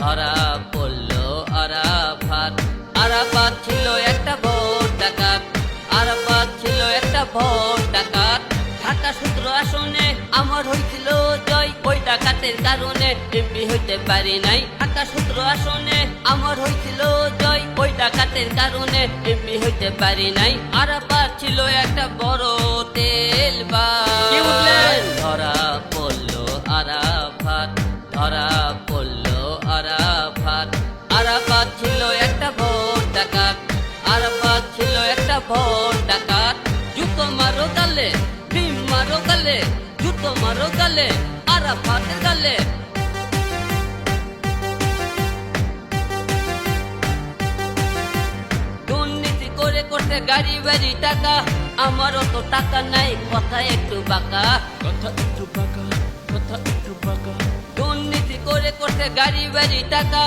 ধরা পড়ল আরাফাত। আরাফাত ছিল একটা ভোট ডাকাত। আরাফাত ছিল একটা ভোট ডাকাত। ঢাকা সূত্র আসনে আমার হয়েছিল জয়। ওই ডাকাতের কারণে এমপি হইতে পারি নাই। ঢাকা সূত্র আসনে আমার হয়েছিল জয়। ওই ডাকাতের কারণে এমপি হইতে পারি নাই। আরাফাত ছিল একটা বড় তেল বা ধরা পড়ল আরাফাত। ধরা একটা ডাকাত জুতো মারো গালে ভীম মারো গালে জুতো মারো গালে আরাফাত গালে। দুর্নীতি করে করতে গাড়ি বাড়ি টাকা আমারও তো টাকা নাই কথা একটু বাঁকা। কথা একটু বাঁকা কথা একটু বাঁকা। দুর্নীতি করে করতে গাড়ি বাড়ি টাকা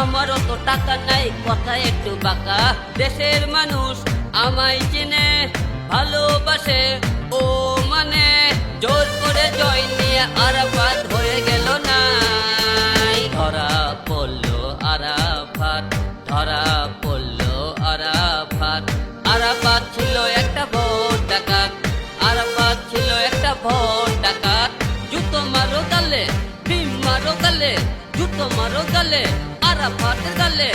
আমারও তো টাকা নাই কথা একটু বাঁকা। দেশের মানুষ আমায় চিনে, ভালোবাসে, ও মানে। জোর করে জয় নিয়ে আরাফাত হয়ে গেল নাই। ধরা পড়ল আরাফাত, ধরা পড়ল আরাফাত। আরাফাত ছিল একটা ভোট ডাকাত, আরাফাত ছিল একটা ভোট ডাকাত। জুতো মারো গালে, ভীম মারো গালে, জুতো মারো গালে আরাফাত গালে।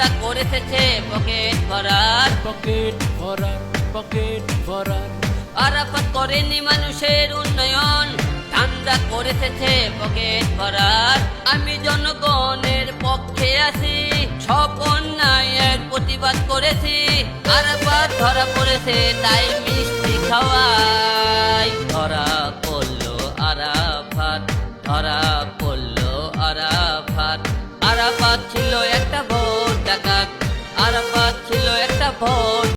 ঠান্ডা করে থেছে পকেট ভরার। পকেট ভরার পকেট ভরার। আরাফাত করেনি মানুষের উন্নয়ন ঠান্ডা করে থেছে পকেট ভরার। আমি জনগণের পক্ষে আছি সব অন্যায়ের প্রতিবাদ করেছি। আরাফাত ধরা পড়েছে তাই মিষ্টি খাওয়াই। ধরা পড়ল আরাফাত ধরা পড়ল আরাফাত। আরাফাত ছিল একটা ডাকাত। আরাফাত ছিল একটা ভোট